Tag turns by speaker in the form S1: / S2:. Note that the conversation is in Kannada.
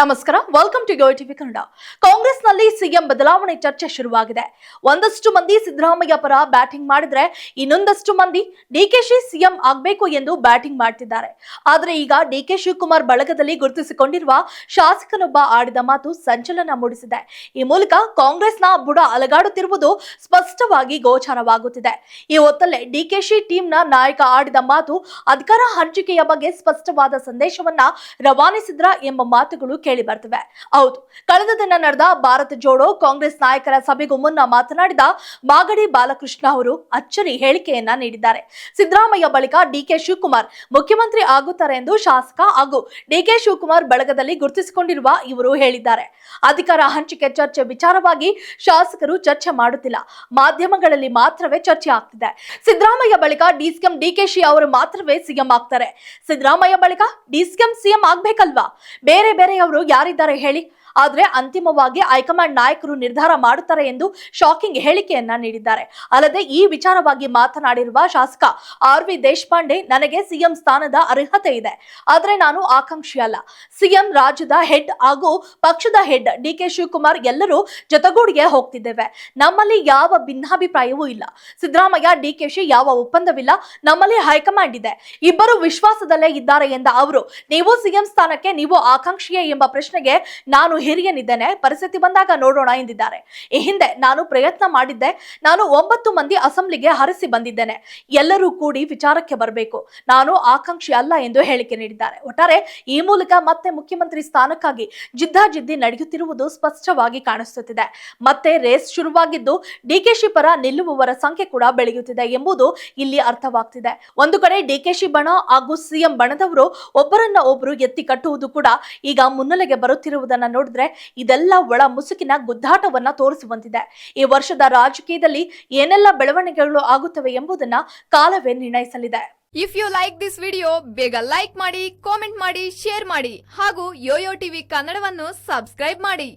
S1: ನಮಸ್ಕಾರ ವೆಲ್ಕಮ್ ಟು ಟಿವಿ ಕನ್ನಡ ಕಾಂಗ್ರೆಸ್ನಲ್ಲಿ ಸಿಎಂ ಬದಲಾವಣೆ ಚರ್ಚೆ ಶುರುವಾಗಿದೆ. ಒಂದಷ್ಟು ಮಂದಿ ಸಿದ್ದರಾಮಯ್ಯ ಪರ ಬ್ಯಾಟಿಂಗ್ ಮಾಡಿದ್ರೆ ಇನ್ನೊಂದಷ್ಟು ಮಂದಿ ಡಿಕೆಶಿ ಸಿಎಂ ಆಗಬೇಕು ಎಂದು ಬ್ಯಾಟಿಂಗ್ ಮಾಡ್ತಿದ್ದಾರೆ. ಆದರೆ ಈಗ ಡಿಕೆ ಶಿವಕುಮಾರ್ ಬಳಗದಲ್ಲಿ ಗುರುತಿಸಿಕೊಂಡಿರುವ ಶಾಸಕನೊಬ್ಬ ಆಡಿದ ಮಾತು ಸಂಚಲನ ಮೂಡಿಸಿದೆ. ಈ ಮೂಲಕ ಕಾಂಗ್ರೆಸ್ನ ಬುಡ ಅಲಗಾಡುತ್ತಿರುವುದು ಸ್ಪಷ್ಟವಾಗಿ ಗೋಚರವಾಗುತ್ತಿದೆ. ಈ ಹೊತ್ತಲ್ಲೇ ಡಿಕೆಶಿ ಟೀಮ್ನ ನಾಯಕ ಆಡಿದ ಮಾತು ಅಧಿಕಾರ ಹಂಚಿಕೆಯ ಬಗ್ಗೆ ಸ್ಪಷ್ಟವಾದ ಸಂದೇಶವನ್ನ ರವಾನಿಸಿದ್ರ ಎಂಬ ಮಾತುಗಳು ಕೇಳಿ ಬರ್ತವೆ. ಹೌದು, ಕಳೆದ ದಿನ ನಡೆದ ಭಾರತ ಜೋಡೋ ಕಾಂಗ್ರೆಸ್ ನಾಯಕರ ಸಭೆಗೂ ಮುನ್ನ ಮಾತನಾಡಿದ ಮಾಗಡಿ ಬಾಲಕೃಷ್ಣ ಅವರು ಅಚ್ಚರಿ ಹೇಳಿಕೆಯನ್ನ ನೀಡಿದ್ದಾರೆ. ಸಿದ್ದರಾಮಯ್ಯ ಬಳಿಕ ಡಿಕೆ ಶಿವಕುಮಾರ್ ಮುಖ್ಯಮಂತ್ರಿ ಆಗುತ್ತಾರೆ ಎಂದು ಶಾಸಕ ಹಾಗೂ ಡಿಕೆ ಶಿವಕುಮಾರ್ ಬಳಗದಲ್ಲಿ ಗುರುತಿಸಿಕೊಂಡಿರುವ ಇವರು ಹೇಳಿದ್ದಾರೆ. ಅಧಿಕಾರ ಹಂಚಿಕೆ ಚರ್ಚೆ ವಿಚಾರವಾಗಿ ಶಾಸಕರು ಚರ್ಚೆ ಮಾಡುತ್ತಿಲ್ಲ. ಮಾಧ್ಯಮಗಳಲ್ಲಿ ಮಾತ್ರವೇ ಚರ್ಚೆ ಆಗ್ತಿದೆ. ಸಿದ್ದರಾಮಯ್ಯ ಬಳಿಕ ಡಿಸಿಎಂ ಡಿಕೆಶಿ ಅವರು ಮಾತ್ರವೇ ಸಿಎಂ ಆಗ್ತಾರೆ. ಸಿದ್ದರಾಮಯ್ಯ ಬಳಿಕ ಡಿಸಿಎಂ ಸಿಎಂ ಆಗ್ಬೇಕಲ್ವಾ? ಬೇರೆ ಬೇರೆಯವರು ಯಾರಿದ್ದಾರೆ ಹೇಳಿ ಆದ್ರೆ ಅಂತಿಮವಾಗಿ ಹೈಕಮಾಂಡ್ ನಾಯಕರು ನಿರ್ಧಾರ ಮಾಡುತ್ತಾರೆ ಎಂದು ಶಾಕಿಂಗ್ ಹೇಳಿಕೆಯನ್ನ ನೀಡಿದ್ದಾರೆ. ಅಲ್ಲದೆ ಈ ವಿಚಾರವಾಗಿ ಮಾತನಾಡಿರುವ ಶಾಸಕ ಆರ್ ವಿ ದೇಶಪಾಂಡೆ, ನನಗೆ ಸಿಎಂ ಸ್ಥಾನದ ಅರ್ಹತೆ ಇದೆ. ಆದ್ರೆ ನಾನು ಆಕಾಂಕ್ಷಿ ಅಲ್ಲ. ಸಿಎಂ ರಾಜ್ಯದ ಹೆಡ್ ಹಾಗೂ ಪಕ್ಷದ ಹೆಡ್ ಡಿ ಕೆ ಶಿವಕುಮಾರ್ ಎಲ್ಲರೂ ಜೊತೆಗೂಡಿಗೆ ಹೋಗ್ತಿದ್ದೇವೆ. ನಮ್ಮಲ್ಲಿ ಯಾವ ಭಿನ್ನಾಭಿಪ್ರಾಯವೂ ಇಲ್ಲ. ಸಿದ್ದರಾಮಯ್ಯ ಡಿಕೆಶಿ ಯಾವ ಒಪ್ಪಂದವಿಲ್ಲ. ನಮ್ಮಲ್ಲಿ ಹೈಕಮಾಂಡ್ ಇದೆ. ಇಬ್ಬರು ವಿಶ್ವಾಸದಲ್ಲೇ ಇದ್ದಾರೆ ಎಂದ ಅವರು, ನೀವು ಸಿಎಂ ಸ್ಥಾನಕ್ಕೆ, ನೀವು ಆಕಾಂಕ್ಷಿಯೇ ಎಂಬ ಪ್ರಶ್ನೆಗೆ ನಾನು ಹಿರಿಯನಿದ್ದೇನೆ ಪರಿಸ್ಥಿತಿ ಬಂದಾಗ ನೋಡೋಣ ಎಂದಿದ್ದಾರೆ. ಈ ಹಿಂದೆ ನಾನು ಪ್ರಯತ್ನ ಮಾಡಿದ್ದೆ, ನಾನು ಒಂಬತ್ತು ಮಂದಿ ಅಸೆಂಬ್ಲಿಗೆ ಹರಿಸಿ ಬಂದಿದ್ದೇನೆ. ಎಲ್ಲರೂ ಕೂಡಿ ವಿಚಾರಕ್ಕೆ ಬರಬೇಕು. ನಾನು ಆಕಾಂಕ್ಷಿ ಅಲ್ಲ ಎಂದು ಹೇಳಿಕೆ ನೀಡಿದ್ದಾರೆ. ಒಟ್ಟಾರೆ ಈ ಮೂಲಕ ಮತ್ತೆ ಮುಖ್ಯಮಂತ್ರಿ ಸ್ಥಾನಕ್ಕಾಗಿ ಜಿದ್ದಾಜಿದ್ದಿ ನಡೆಯುತ್ತಿರುವುದು ಸ್ಪಷ್ಟವಾಗಿ ಕಾಣಿಸುತ್ತಿದೆ. ಮತ್ತೆ ರೇಸ್ ಶುರುವಾಗಿದ್ದು ಡಿಕೆಶಿ ಪರ ನಿಲ್ಲುವವರ ಸಂಖ್ಯೆ ಕೂಡ ಬೆಳೆಯುತ್ತಿದೆ ಎಂಬುದು ಇಲ್ಲಿ ಅರ್ಥವಾಗ್ತಿದೆ. ಒಂದು ಕಡೆ ಡಿಕೆಶಿ ಬಣ ಹಾಗೂ ಸಿಎಂ ಬಣದವರು ಒಬ್ಬರನ್ನ ಒಬ್ಬರು ಎತ್ತಿ ಕಟ್ಟುವುದು ಕೂಡ ಈಗ ಮುನ್ನೆಲೆಗೆ ಬರುತ್ತಿರುವುದನ್ನ ನೋಡಿದ್ರೆ ಇದೆಲ್ಲ ಒಳ ಮುಸುಕಿನ ಗುದ್ದಾಟವನ್ನ ತೋರಿಸುವಂತಿದೆ. ಈ ವರ್ಷದ ರಾಜಕೀಯದಲ್ಲಿ ಏನೆಲ್ಲ ಬೆಳವಣಿಗೆಗಳು ಆಗುತ್ತವೆ ಎಂಬುದನ್ನ ಕಾಲವೇ ನಿರ್ಣಯಿಸಲಿದೆ.
S2: If you like this video ಬೇಗ ಲೈಕ್ ಮಾಡಿ ಕಾಮೆಂಟ್ ಮಾಡಿ ಶೇರ್ ಮಾಡಿ ಹಾಗೂ ಯೋಯೋ ಟಿವಿ ಕನ್ನಡವನ್ನು ಸಬ್ಸ್ಕ್ರೈಬ್ ಮಾಡಿ.